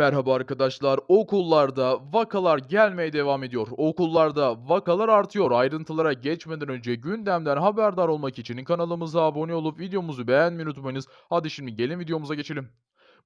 Merhaba arkadaşlar. Okullarda vakalar gelmeye devam ediyor. Okullarda vakalar artıyor. Ayrıntılara geçmeden önce gündemden haberdar olmak için kanalımıza abone olup videomuzu beğenmeyi unutmayınız. Hadi şimdi gelin videomuza geçelim.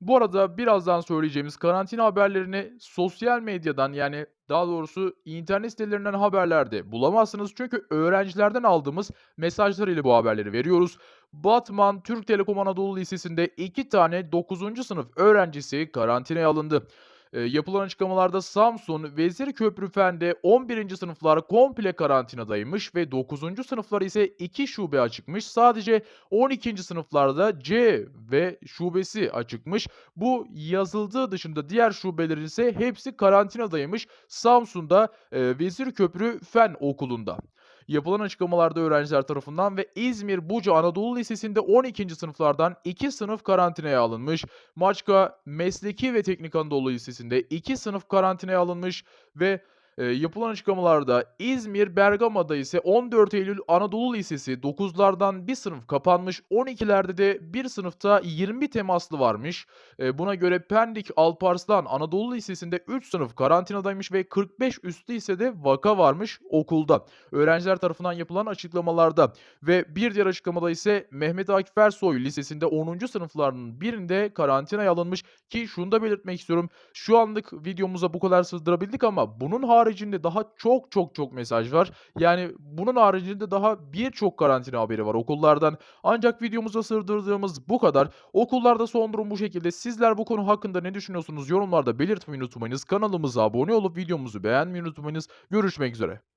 Bu arada birazdan söyleyeceğimiz karantina haberlerini sosyal medyadan yani daha doğrusu internet sitelerinden haberlerde bulamazsınız. Çünkü öğrencilerden aldığımız mesajlar ile bu haberleri veriyoruz. Batman Türk Telekom Anadolu Lisesi'nde iki tane 9. sınıf öğrencisi karantinaya alındı. Eee, yapılan açıklamalarda Samsun, Vezirköprü Fen'de 11. sınıflar komple karantinadaymış ve 9. sınıflar ise 2 şube açıkmış. Sadece 12. sınıflarda C ve şubesi açıkmış. Bu yazıldığı dışında diğer şubelerin ise hepsi karantinadaymış. Samsun'da eee, Vezirköprü Fen Okulu'nda. Yapılan açıklamalarda öğrenciler tarafından ve İzmir Buca Anadolu Lisesi'nde 12. sınıflardan 2 sınıf karantinaya alınmış. Maçka Mesleki ve Teknik Anadolu Lisesi'nde 2 sınıf karantinaya alınmış ve Eee, yapılan açıklamalarda İzmir Bergama'da ise 14 Eylül Anadolu Lisesi 9'lardan bir sınıf kapanmış. 12'lerde de bir sınıfta 20 temaslı varmış. Eee, buna göre Pendik Alparslan Anadolu Lisesi'nde 3 sınıf karantinadaymış ve 45 üstü ise de vaka varmış okulda. Öğrenciler tarafından yapılan açıklamalarda ve bir diğer açıklamada ise Mehmet Akif Ersoy Lisesi'nde 10. sınıflarının birinde karantinaya alınmış ki şunu da belirtmek istiyorum. Şu anlık videomuza bu kadar sığdırabildik ama bunun haricinde daha çok çok çok mesaj var. Yani bunun haricinde daha birçok karantina haberi var okullardan. Ancak videomuza sığdırdığımız bu kadar. Okullarda son durum bu şekilde. Sizler bu konu hakkında ne düşünüyorsunuz? Yorumlarda belirtmeyi unutmayınız. Kanalımıza abone olup videomuzu beğenmeyi unutmayınız. Görüşmek üzere.